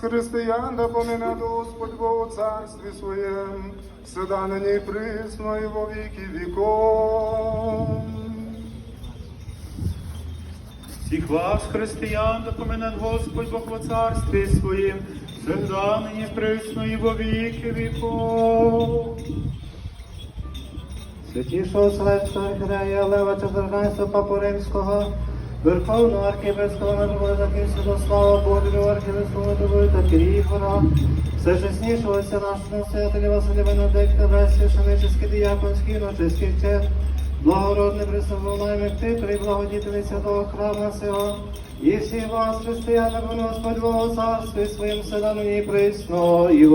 християн, да помине Господь Бог у царстві своєм, всегда нині і присно і во віки віков. Всіх вас, християн, допоминен Господь Бог во царстві своїм, всегда нині присно і во віки віков. Святішого Вселенського архірея Лева Чотирнадцятого Папу Римського, Верховного нашого Закінченого слава Богу, архієпископа Тобою та Киріфора, всечеснішого отця нашого настоятеля Василя Венедикта, весь священический діяконський, ночистий чех, благородний присоблаємих титулів, благодітелі святого храму сього, і всіх вас, християни, Господь Бога, царстві своїм селянам і присно, і